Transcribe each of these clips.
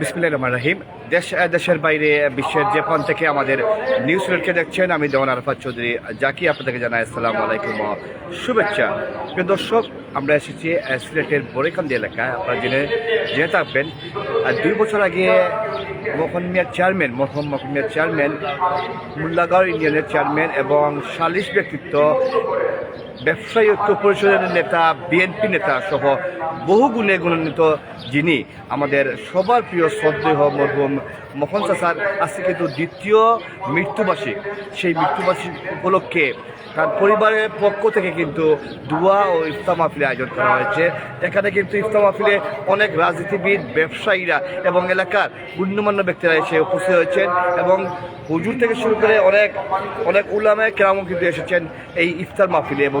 বিসমিল্লাহির রহমানির রহিম। দেশ দেশের বাইরে বিশ্বের যে প্রান্ত থেকে আমাদের নিউজ রেটকে দেখছেন আমি দেওয়ান আরফাত চৌধুরী। জাকি আপনাদেরকে জানাই আসসালাম আলাইকুম শুভেচ্ছা। প্রিয় দর্শক, আমরা এসেছি সিলেটের বরিকান্দি এলাকায়। আপনারা জেনে জেনে থাকবেন আর দুই বছর আগে মোহন মিয়ার চেয়ারম্যান মোহাম্মদ মোহন মিয়ার চেয়ারম্যান মুল্লাগাঁও ইউনিয়নের চেয়ারম্যান এবং সালিশ ব্যক্তিত্ব ব্যবসায়ী ঐক্য পরিষদের নেতা, বিএনপি নেতা সহ বহু গুণে গুণান্বিত যিনি আমাদের সবার প্রিয় শ্রদ্ধেয় মরহুম মোহন চাষার আজকে কিন্তু দ্বিতীয় মৃত্যুবার্ষিক। সেই মৃত্যুবার্ষিক উপলক্ষে তার পরিবারের পক্ষ থেকে কিন্তু দোয়া ও ইফতার মাহফিলে আয়োজন করা হয়েছে। এখানে কিন্তু ইফতার মাহফিলে অনেক রাজনীতিবিদ, ব্যবসায়ীরা এবং এলাকার গণ্যমান্য ব্যক্তিরা এসে উপস্থিত হয়েছেন এবং হুজুর থেকে শুরু করে অনেক অনেক উলামায় কেরামও কিন্তু এসেছেন এই ইফতার মাহফিলে এবং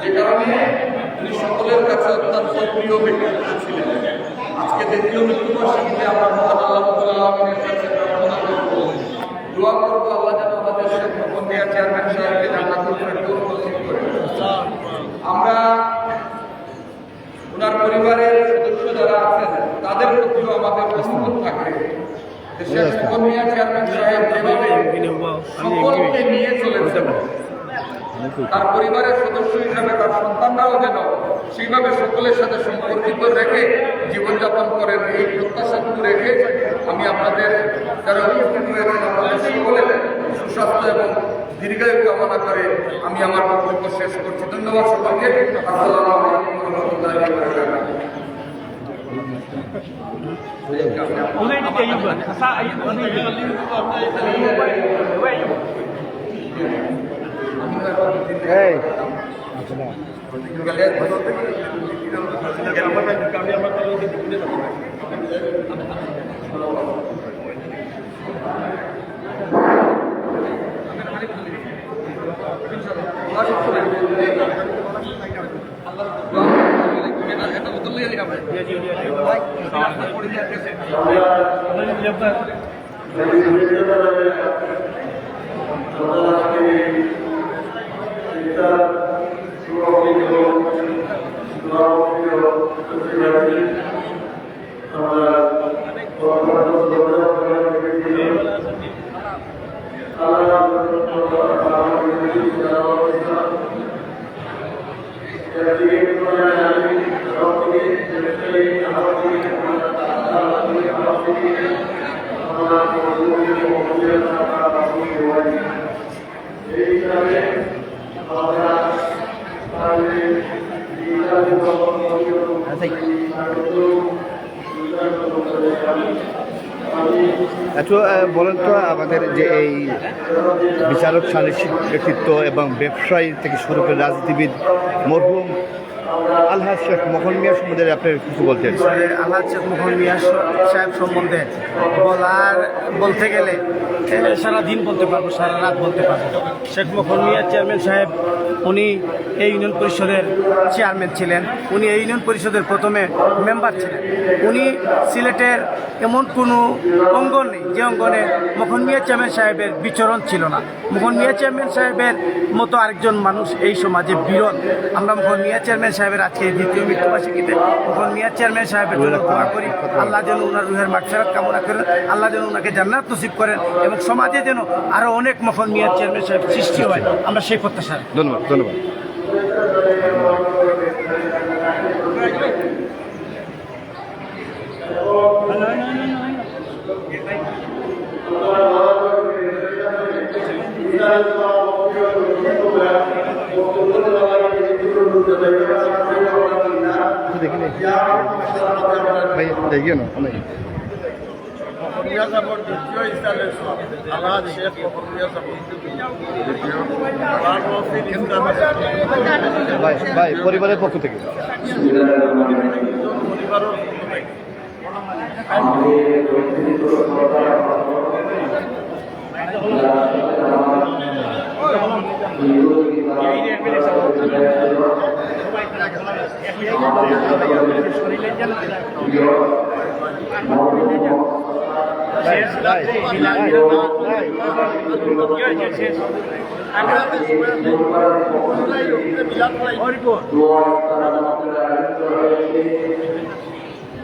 যে কারণে তিনি সকলের কাছে অত্যন্ত প্রিয় ব্যক্তিত্ব ছিলেন। আজকে দ্বিতীয় মৃত্যুবার্ষিকীতে আমরা মহান আল্লাহ রাব্বুল কাছে প্রার্থনা করব। দোয়া করব আল্লাহ যেন আমাদের শেখ চেয়ারম্যান সাহেবকে জান্নাতুল ফেরদৌস নসিব করে। আমরা ওনার পরিবারের সদস্য যারা আছেন তাদের প্রতিও আমাদের শেখ মোহাম্মদিয়া চেয়ারম্যান সাহেব যেভাবে সকলকে নিয়ে চলেছেন তার পরিবারের সদস্য হিসাবে তার সন্তানরাও যেন সেইভাবে সকলের সাথে সম্পর্কিত রেখে জীবনযাপন করেন এই প্রত্যাশাটুকু রেখে আমি আপনাদের যারা উপস্থিত আপনাদের সকলের সুস্বাস্থ্য এবং দীর্ঘায়ু কামনা করে আমি আমার বক্তব্য শেষ করছি। ধন্যবাদ সকলকে। আসসালামু আলাইকুম রহমতুল্লাহি এই আমরা একটু বলেন তো, আমাদের যে এই বিচারক সালিশ ব্যক্তিত্ব এবং ব্যবসায়ী থেকে শুরু করে রাজনীতিবিদ মরহুম আলহাজ শেখ মোহন মিয়া সম্বন্ধে আপনি কিছু বলতেন। আল্লাহ শেখ মোহন মিয়া সাহেব সম্বন্ধে বলার বলতে গেলে সারা দিন বলতে পারব, সারা রাত বলতে পারব। শেখ মোহন মিয়া চেয়ারম্যান সাহেব, উনি এই ইউনিয়ন পরিষদের চেয়ারম্যান ছিলেন, উনি এই ইউনিয়ন পরিষদের প্রথমে মেম্বার ছিলেন। উনি সিলেটের এমন কোনো অঙ্গন নেই যে অঙ্গনে মোহন মিয়া চেয়ারম্যান সাহেবের বিচরণ ছিল না। মোহন মিয়া চেয়ারম্যান সাহেবের মতো আরেকজন মানুষ এই সমাজে বিরল। আমরা মোহন মিয়া চেয়ারম্যান সাহেবের আজকে দ্বিতীয় মৃত্যুবার্ষিকীতে মোহন মিয়া চেয়ারম্যান সাহেবের জন্য দোয়া করি। আল্লাহ যেন ওনার রুহের মাগফিরাত কামনা করেন আল্লাহ যেন ওনাকে জান্নাত নসিব করেন এবং সমাজে যেন আরও অনেক মোহন মিয়া চেয়ারম্যান সাহেব সৃষ্টি হয়। আমরা সেই প্রত্যাশা। ধন্যবাদ ধন্যবাদ। ভাই পরিবারের পক্ষ থেকে পরিবারের পক্ষ থেকে ভাই ভাই ভাই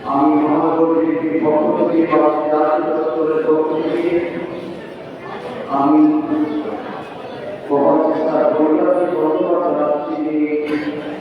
আমি মহানগরীর পক্ষ থেকে পক্ষ থেকে আমি জানাচ্ছি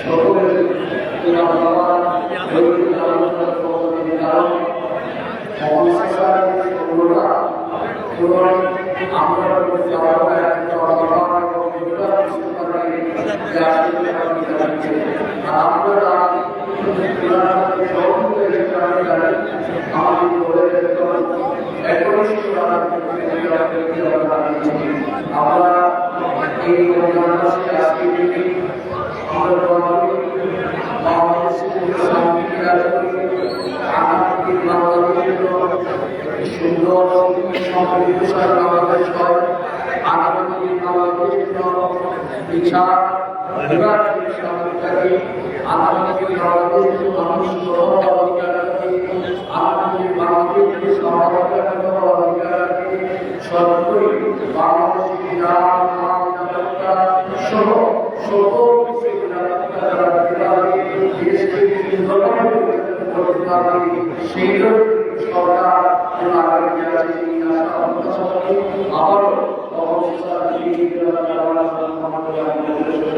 সকলের কারণ আমরা এই আজকে আমাদের বাংলাদেশের সুন্দর সমৃদ্ধশালী বাংলাদেশ হয় আগামী বাংলাদেশ বিচার বিরাট সরকারকে আগামী বাংলাদেশ বাংলাদেশ Thank you.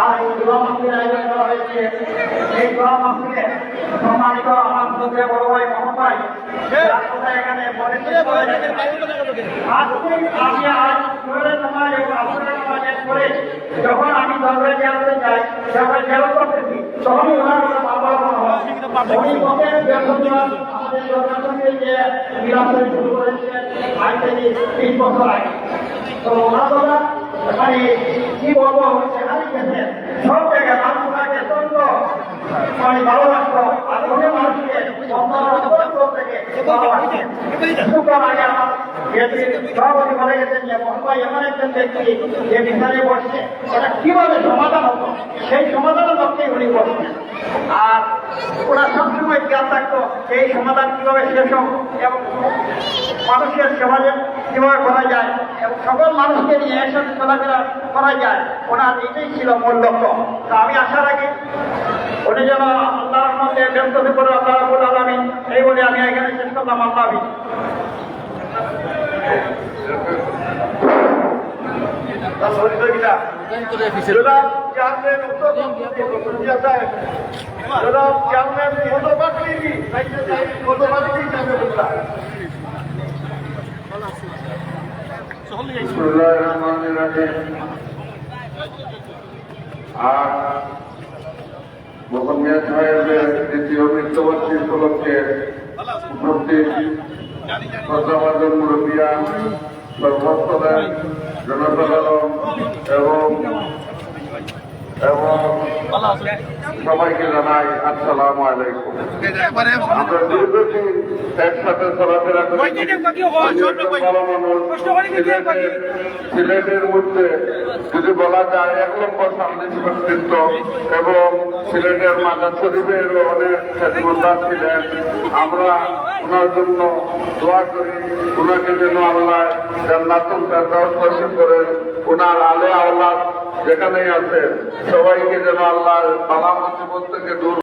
আর এই এই দোয়া মাহফিলে সম্মানিত আমার মধ্যে এখানে। আজকে আমি আজ সমাজ এবং যখন আমি দরবারে যাই যখন জেলা করতেছি তখনই ওনার হয় উনি আমাদের শুরু করেছিলেন আজ বছর আগে তো ওনার কি বলব? সেখানে গেছেন সব জায়গায় মানুষকে অত্যন্ত মানে ভালো আর অনেক মানুষকে কীভাবে সমাধান হতো? সেই সমাধানের লক্ষ্যে উনি বসছেন আর ওরা সবসময় খেয়াল থাকতো এই সমাধান কীভাবে শেষ হোক এবং মানুষের সমাজে কীভাবে করা যায়। এবং সকল মানুষকে নিয়ে একসাথে চলাফেরা করা যায়। ওনার এটাই ছিল মূল লক্ষ্য। তা আমি আশা রাখি উনি যেন আল্লাহর মধ্যে ব্যস্ত হতে পারে আল্লাহ রাবুল আলমী এই বলে আমি এখানে শেষ করলাম। আল্লাহ চেয়ারম্যান উত্তর বঙ্গোপসাগর সাহেব জনাব চেয়ারম্যান মতবাদ কি মতবাদ কি চেয়ারম্যান আর মোহাম্মদ মিয়া সাহেবের দ্বিতীয় মৃত্যুবর্ষী উপলক্ষে উপস্থিত শ্রদ্ধাভাজন মুরব্বিয়া সর্বস্তরের জনসাধারণ এবং এবং সবাইকে জানাই আসসালামু আলাইকুম। আমরা দীর্ঘদিন একসাথে চলাফেরা করি সিলেটের মধ্যে যদি বলা যায় এক নম্বর সামনে সংস্কৃত এবং সিলেটের মাজার শরীফেরও অনেক স্বাধীনতা ছিলেন। আমরা ওনার জন্য দোয়া করি ওনাকে যেন আল্লাহ জান্নাতুল ফেরদাউস নসিব করেন ওনার আলে আওলাদ যেখানেই আছেন সবাইকে যেন আল্লাহ বালা মুসিবত থেকে দূর